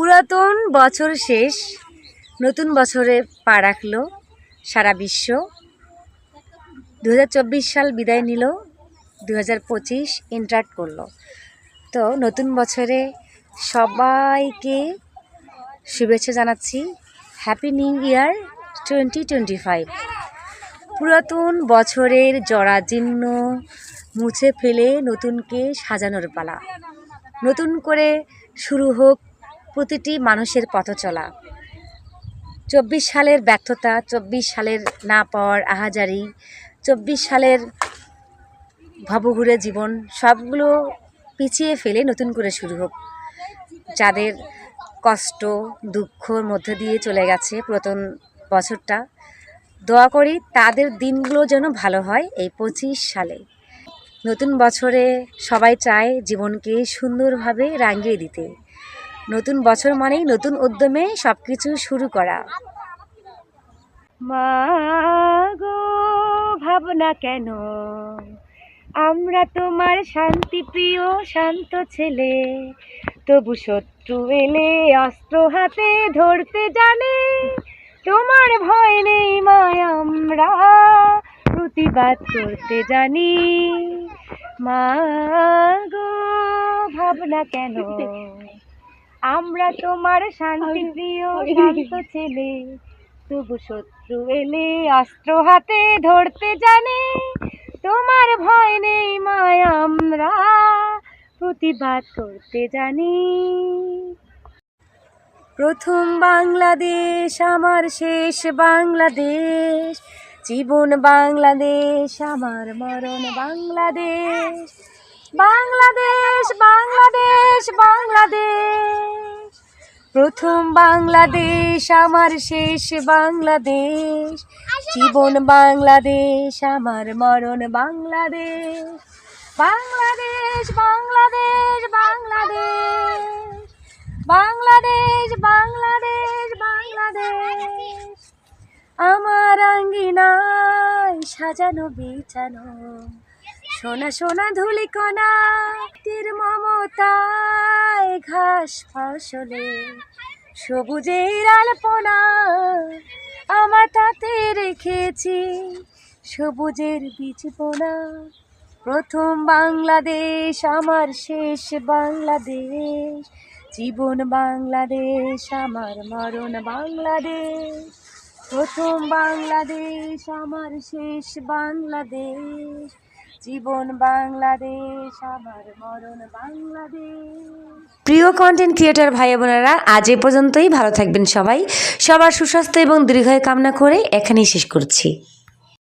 পুরাতন বছর শেষ, নতুন বছরে পা রাখল সারা বিশ্ব। দু হাজার চব্বিশ সাল বিদায় নিল দু হাজার পঁচিশ করল। তো নতুন বছরে সবাইকে শুভেচ্ছা জানাচ্ছি। Happy new year twenty twenty five পুরাতন বছরের জরাজীর্ণ মুছে ফেলে নতুনকে সাজানোর পালা। নতুন করে শুরু হোক প্রতিটি মানুষের পথ চলা চব্বিশ সালের ব্যর্থতা, চব্বিশ সালের না পাওয়ার আহাজারি, চব্বিশ সালের ভবঘুরে জীবন, সবগুলো পিছিয়ে ফেলে নতুন করে শুরু হোক। যাদের কষ্ট, দুঃখর মধ্যে দিয়ে চলে গেছে প্রথম বছরটা, দোয়া করি তাদের দিনগুলো যেন ভালো হয় এই পঁচিশ সালে। নতুন বছরে সবাই চায় জীবনকে সুন্দরভাবে রাঙিয়ে দিতে। নতুন বছর মানেই নতুন উদ্যমে সব কিছু শুরু করা। মা গো, ভাবনা কেন? আমরা তোমার শান্তি প্রিয়, শান্ত ছেলে। তবু শত্রু এলে অস্ত্র হাতে ধরতে জানে। তোমার ভয় নেই মায় আমরা প্রতিবাদ করতে জানি। মা গো, ভাবনা কেন? আমরা তোমার শান্তি প্রিয় শান্ত ছেলে। তবু শত্রু এলে অস্ত্র হাতে ধরতে জানে। তোমার ভয় নেই মায় আমরা প্রতিবাদ করতে জানি। প্রথম বাংলাদেশ আমার শেষ বাংলাদেশ। জীবন বাংলাদেশ আমার মরণ বাংলাদেশ বাংলাদেশ। বাংলাদেশ প্রথম বাংলাদেশ, আমার শেষ বাংলাদেশ। জীবন বাংলাদেশ, আমার মরণ বাংলাদেশ। বাংলাদেশ বাংলাদেশ বাংলাদেশ। বাংলাদেশ বাংলাদেশ বাংলাদেশ। আমার আঙ্গিনায় সাজানো, বিছানো সোনা সোনা ধুলিকণা, তীর মমতায় ঘাস ফসলে। সবুজের আলপনা আমার তাতে রেখেছি। সবুজের বীজ বোনা, প্রথম বাংলাদেশ, আমার শেষ বাংলাদেশ। জীবন বাংলাদেশ, আমার মরণ বাংলাদেশ। প্রথম বাংলাদেশ, আমার শেষ বাংলাদেশ। জীবন বাংলাদেশ, আমার মরণ বাংলাদেশ। প্রিয় কন্টেন্ট ক্রিয়েটার ভাই বোনেরা, আজ এ পর্যন্তই। ভালো থাকবেন সবাই। সবার সুস্বাস্থ্য এবং দীর্ঘায় কামনা করে এখানেই শেষ করছি।